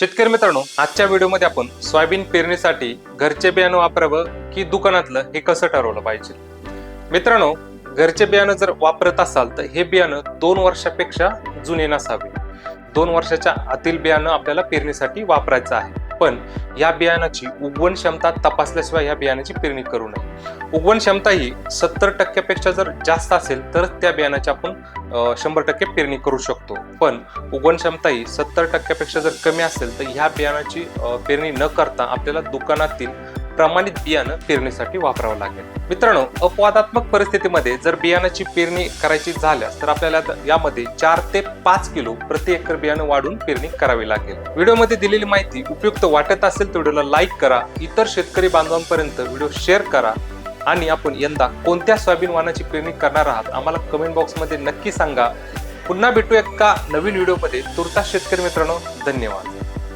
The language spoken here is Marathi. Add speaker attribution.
Speaker 1: शेतकरी मित्रांनो आजच्या व्हिडिओमध्ये आपण सोयाबीन पेरणीसाठी घरचे बियाणं वापरावं की दुकानातलं हे कसं ठरवलं पाहिजे? मित्रांनो घरचे बियाणं जर वापरत असाल तर हे बियाणं दोन वर्षापेक्षा जुने नसावे. दोन वर्षाच्या आतील बियाणं आपल्याला पेरणीसाठी वापरायचं आहे. पण या बियाणाची उगवण क्षमता तपासल्याशिवाय या बियाण्याची पेरणी करू नये. उगवण क्षमता ही सत्तर टक्क्यापेक्षा जर जास्त असेल तर त्या बियाणाची आपण शंभर टक्के पेरणी करू शकतो. पण उगवण क्षमता ही सत्तर टक्क्यापेक्षा जर कमी असेल तर ह्या बियाणाची पेरणी न करता आपल्याला दुकानातील प्रमाणित बियाणं पेरणीसाठी वापरावं लागेल. मित्रांनो अपवादात्मक परिस्थितीमध्ये जर बियाणाची पेरणी करायची झाल्यास तर आपल्याला यामध्ये चार ते पाच किलो प्रति एकर बियाणं वाढून पेरणी करावी लागेल. व्हिडिओमध्ये दिलेली माहिती उपयुक्त वाटत असेल तर व्हिडिओला लाईक करा इतर शेतकरी बांधवांपर्यंत व्हिडिओ शेअर करा आणि आपण यंदा कोणत्या सोयाबीन वाहनाची पेरणी करणार आहात आम्हाला कमेंट बॉक्समध्ये नक्की सांगा. पुन्हा भेटू एका नवीन व्हिडिओमध्ये? तुर्तास शेतकरी मित्रांनो धन्यवाद.